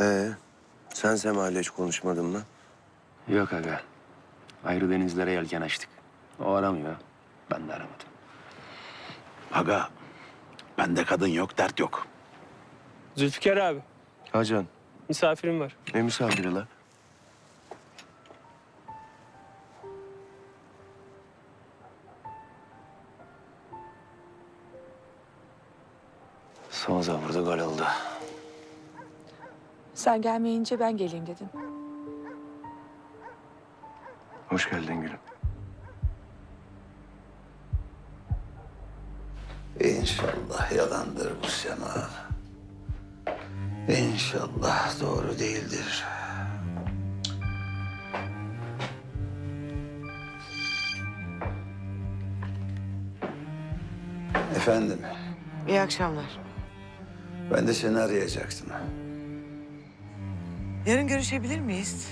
Ee, sen Sema ile hiç konuşmadın mı? Yok aga. Ayrı denizlere yelken açtık. O aramıyor. Ben de aramadım. Aga, bende kadın yok, dert yok. Zülfikar abi, Hacan, misafirim var. ne misafiri la? Son zamanda gol oldu. Sen gelmeyince ben geleyim dedim. Hoş geldin gülüm. İnşallah yalandır bu Sema. İnşallah doğru değildir. Efendim, İyi akşamlar. ben de seni arayacaktım. Yarın görüşebilir miyiz?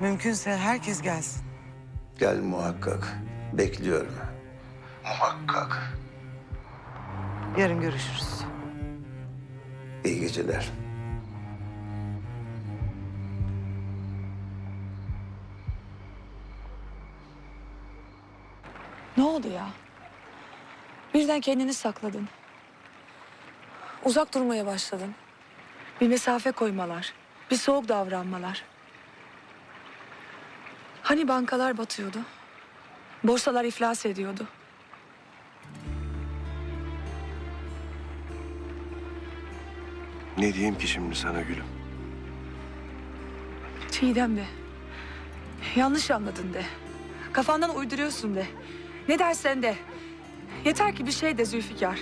Mümkünse herkes gelsin. Gel muhakkak, bekliyorum. Muhakkak. Yarın görüşürüz. İyi geceler. Ne oldu ya? Birden kendini sakladın. Uzak durmaya başladın. Bir mesafe koymalar, bir soğuk davranmalar. Hani bankalar batıyordu? Borsalar iflas ediyordu. Ne diyeyim ki şimdi sana gülüm? Çiğdem de. Yanlış anladın de. Kafandan uyduruyorsun de. Ne dersen de. Yeter ki bir şey de Zülfikar.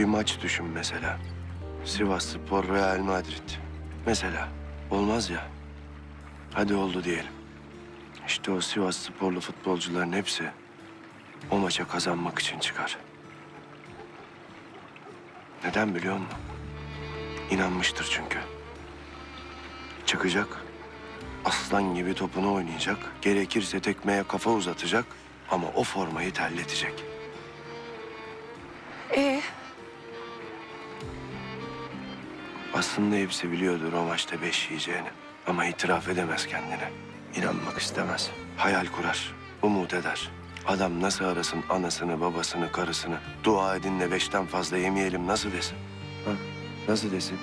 Bir maç düşün mesela. Sivas Spor Real Madrid. Mesela. Olmaz ya. Hadi oldu diyelim. İşte o Sivas Sporlu futbolcuların hepsi o maça kazanmak için çıkar. Neden biliyor musun? İnanmıştır çünkü. Çıkacak. Aslan gibi topunu oynayacak. Gerekirse tekmeye kafa uzatacak. Ama o formayı terletecek. Ee, Aslında hepsi biliyordur o maçta beş yiyeceğini. Ama itiraf edemez kendine. İnanmak istemez. Hayal kurar, umut eder. Adam nasıl arasın anasını, babasını, karısını? Dua edin de beşten fazla yemeyelim nasıl desin? Ha? Nasıl desin?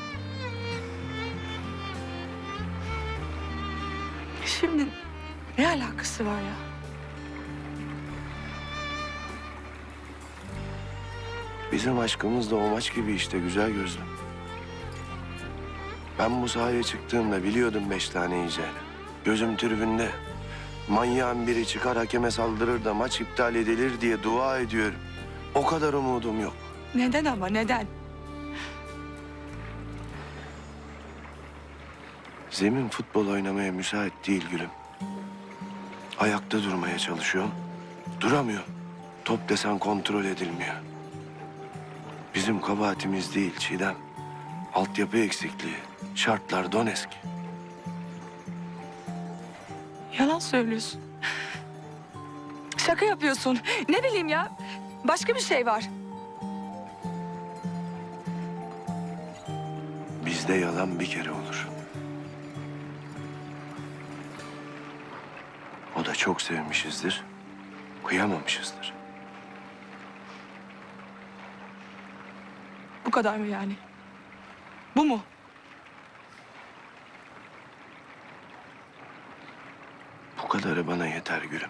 şimdi ne alakası var ya? Bizim aşkımız da o maç gibi işte güzel gözlüm. Ben bu sahaya çıktığımda biliyordum beş tane yiyeceğini. Gözüm tribünde. Manyağın biri çıkar hakeme saldırır da maç iptal edilir diye dua ediyorum. O kadar umudum yok. Neden ama neden? Zemin futbol oynamaya müsait değil gülüm. Ayakta durmaya çalışıyorum. Duramıyorum. Top desen kontrol edilmiyor. Bizim kabahatimiz değil Çiğdem. Altyapı eksikliği. Şartlar donesk. Yalan söylüyorsun. Şaka yapıyorsun. Ne bileyim ya. Başka bir şey var. Bizde yalan bir kere olur. O da çok sevmişizdir. Kıyamamışızdır. Bu kadar mı yani? Bu mu? Bu kadarı bana yeter gülüm.